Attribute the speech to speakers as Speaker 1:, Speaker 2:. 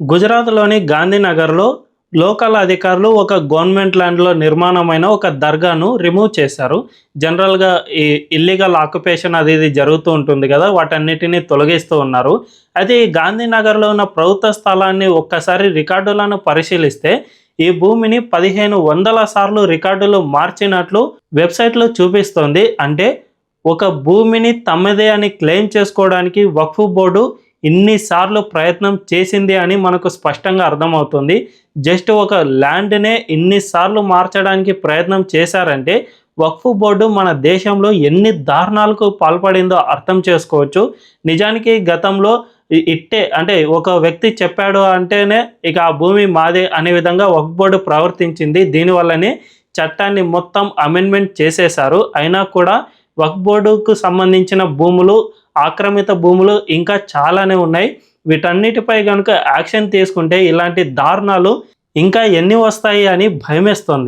Speaker 1: గుజరాత్లోని గాంధీనగర్లో లోకల్ అధికారులు ఒక గవర్నమెంట్ ల్యాండ్లో నిర్మాణమైన ఒక దర్గాను రిమూవ్ చేశారు. జనరల్గా ఈ ఇల్లీగల్ ఆక్యుపేషన్ అది ఇది జరుగుతూ ఉంటుంది కదా వాటన్నిటిని తొలగిస్తూ ఉన్నారు. అయితే ఈ గాంధీనగర్లో ఉన్న ప్రభుత్వ స్థలాన్ని ఒక్కసారి రికార్డులను పరిశీలిస్తే ఈ భూమిని పదిహేను వందల సార్లు రికార్డులు మార్చినట్లు వెబ్సైట్లో చూపిస్తోంది. అంటే ఒక భూమిని తమదే అని క్లెయిమ్ చేసుకోవడానికి వక్ఫ్ బోర్డు ఇన్నిసార్లు ప్రయత్నం చేసింది అని మనకు స్పష్టంగా అర్థమవుతుంది. జస్ట్ ఒక ల్యాండ్నే ఇన్నిసార్లు మార్చడానికి ప్రయత్నం చేశారంటే వక్ఫ్ బోర్డు మన దేశంలో ఎన్ని దారుణాలకు పాల్పడిందో అర్థం చేసుకోవచ్చు. నిజానికి గతంలో ఇట్టే అంటే ఒక వ్యక్తి చెప్పాడు అంటేనే ఇక ఆ భూమి మాదే అనే విధంగా వక్ఫ్ బోర్డు ప్రవర్తించింది. దీనివల్లనే చట్టాన్ని మొత్తం అమెండ్మెంట్ చేసేశారు. అయినా కూడా వక్ఫ్ బోర్డుకు సంబంధించిన భూములు ఆక్రమిత భూములు ఇంకా చాలానే ఉన్నాయి. వీటన్నిటిపై కనుక యాక్షన్ తీసుకుంటే ఇలాంటి దారుణాలు ఇంకా ఎన్ని వస్తాయి అని భయమేస్తోంది.